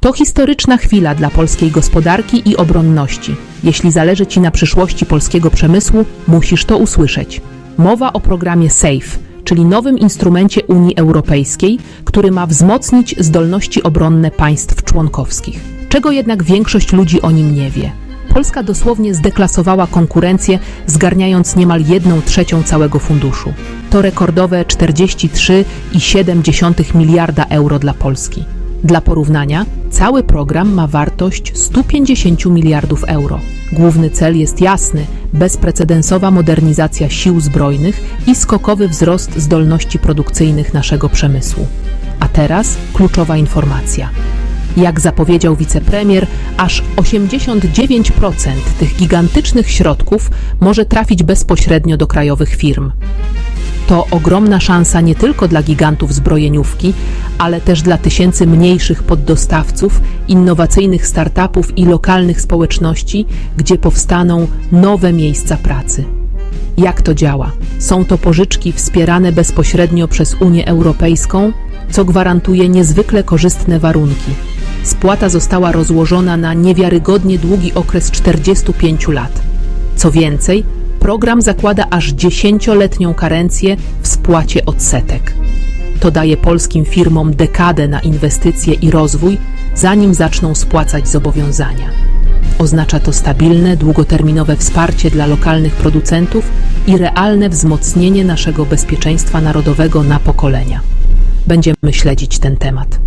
To historyczna chwila dla polskiej gospodarki i obronności. Jeśli zależy Ci na przyszłości polskiego przemysłu, musisz to usłyszeć. Mowa o programie SAFE, czyli nowym instrumencie Unii Europejskiej, który ma wzmocnić zdolności obronne państw członkowskich. Czego jednak większość ludzi o nim nie wie. Polska dosłownie zdeklasowała konkurencję, zgarniając niemal jedną trzecią całego funduszu. To rekordowe 43,7 miliarda euro dla Polski. Dla porównania, cały program ma wartość 150 miliardów euro. Główny cel jest jasny: bezprecedensowa modernizacja sił zbrojnych i skokowy wzrost zdolności produkcyjnych naszego przemysłu. A teraz kluczowa informacja. Jak zapowiedział wicepremier, aż 89% tych gigantycznych środków może trafić bezpośrednio do krajowych firm. To ogromna szansa nie tylko dla gigantów zbrojeniówki, ale też dla tysięcy mniejszych poddostawców, innowacyjnych startupów i lokalnych społeczności, gdzie powstaną nowe miejsca pracy. Jak to działa? Są to pożyczki wspierane bezpośrednio przez Unię Europejską, co gwarantuje niezwykle korzystne warunki. Spłata została rozłożona na niewiarygodnie długi okres 45 lat. Co więcej, program zakłada aż 10-letnią karencję w spłacie odsetek. To daje polskim firmom dekadę na inwestycje i rozwój, zanim zaczną spłacać zobowiązania. Oznacza to stabilne, długoterminowe wsparcie dla lokalnych producentów i realne wzmocnienie naszego bezpieczeństwa narodowego na pokolenia. Będziemy śledzić ten temat.